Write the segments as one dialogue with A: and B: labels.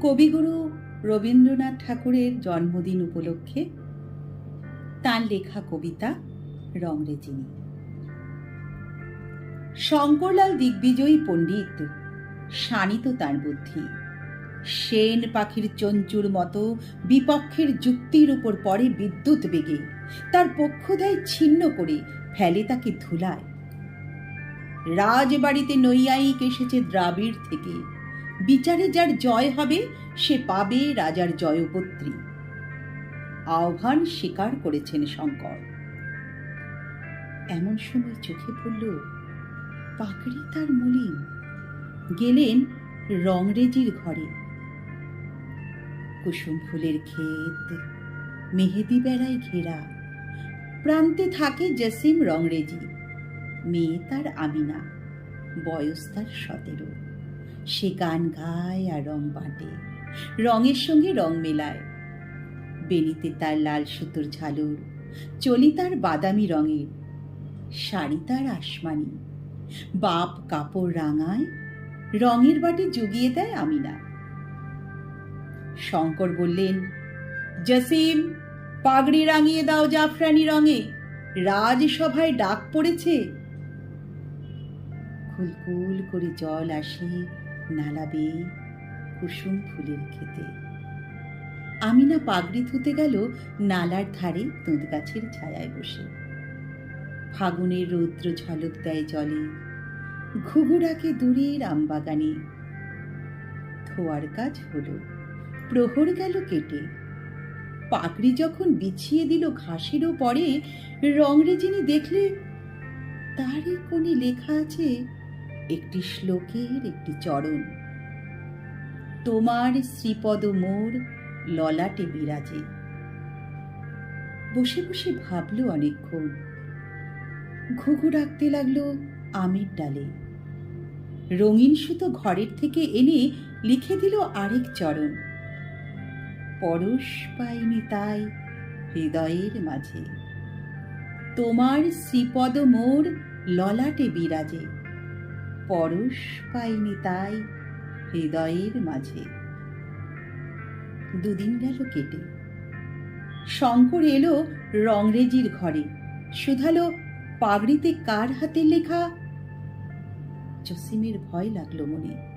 A: কবিগুরু রবীন্দ্রনাথ ঠাকুরের জন্মদিন উপলক্ষে তার লেখা কবিতা রংরেজিনী। শঙ্করলাল দিগ্বিজয়ী পণ্ডিত শানিত তার বুদ্ধি। সেন পাখির চঞ্চুর মতো বিপক্ষের যুক্তির উপর পড়ে বিদ্যুৎ বেগে। তার পক্ষ দেয় ছিন্ন করে ফেলে তাকে ধুলায়। রাজবাড়িতে নৈয়ায়িক এসেছে দ্রাবিড় থেকে। বিচারে যার জয় হবে, সে পাবে রাজার জয়পত্রী। আহ্বান স্বীকার করেছেন শঙ্কর। এমন সময় চোখে পড়ল পাকড়ি তার মলিন। গেলেন রংরেজির ঘরে। কুসুম ফুলের ক্ষেত, মেহেদি বেড়ায় ঘেরা। প্রান্তে থাকে জসিম রংরেজি। মেয়ে তার আমিনা, বয়স তার সতেরো। সে গান গায় আর রং বাঁটে রঙের সঙ্গে রং মেলায়। বেনিতে তার লাল সুতোর ঝালুর, চলি তার বাদামি রঙের, শাড়ি তার আসমানি। বাপ কাপড় রাঙায়, রঙের বাটে জুগিয়ে দেয় আমিনা। শঙ্কর বললেন, জসিম, পাগড়ি রাঙিয়ে দাও জাফরানি রঙে, রাজসভায় ডাক পড়েছে। খুলকুল করে জল আসে নালা বেয়ে কুসুম ফুলের খেতে আমিনা পাগড়ি ধুতে গেল নালার ধারে তুঁত গাছের ছায়ায় বসে। ফাগুনের রৌদ্র ঝলক দেয় জলে, ঘুঘুরাকে দূরের আমবাগানে। ধোয়ার কাজ হলো, প্রহর গেল কেটে। পাগড়ি যখন বিছিয়ে দিল ঘাসেরও পরে, রংরেজিনী দেখলে, তারই কোণে লেখা আছে একটি শ্লোকের একটি চরণ। তোমার শ্রীপদ মোর ললাটে বিরাজে। বসে বসে ভাবলো অনেকক্ষণ। ঘুঘু ডাকতে লাগল আমের ডালে। রঙিন সুতো ঘরের থেকে এনে লিখে দিল আরেক চরণ। পরশ পাইনি তাই হৃদয়ের মাঝে। তোমার শ্রীপদ মোর ললাটে বিরাজে। পরশ পাইনি তাই হৃদয়ের মাঝে। দুদিন গেল কেটে। শঙ্কর এলো রংরেজির ঘরে। শুধালো, পাগড়িতে কার হাতের লেখা? জসিমের ভয় লাগল মনে।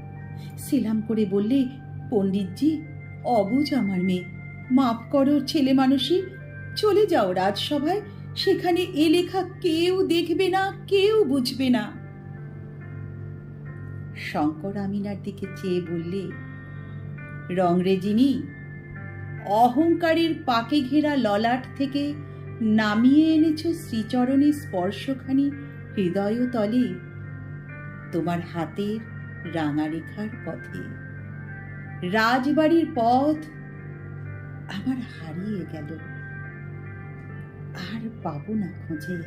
A: সেলাম করে বললে, পণ্ডিতজি, অবুঝ আমার মেয়ে। মাফ করো ছেলে মানুষই চলে যাও রাজসভায়। সেখানে এ লেখা কেউ দেখবে না, কেউ বুঝবে না। শঙ্কর আমিনার দিকে চেয়ে বললে রংরেজিনী অহংকারের পাকে ঘেরা ললাট থেকে নামিয়ে এনেছ শ্রীচরণের স্পর্শখানি হৃদয় তলে তোমার হাতের রাঙারেখার পথে। রাজবাড়ির পথ আমার হারিয়ে গেল, আর পাবো না খুঁজে।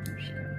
A: নমস্কার।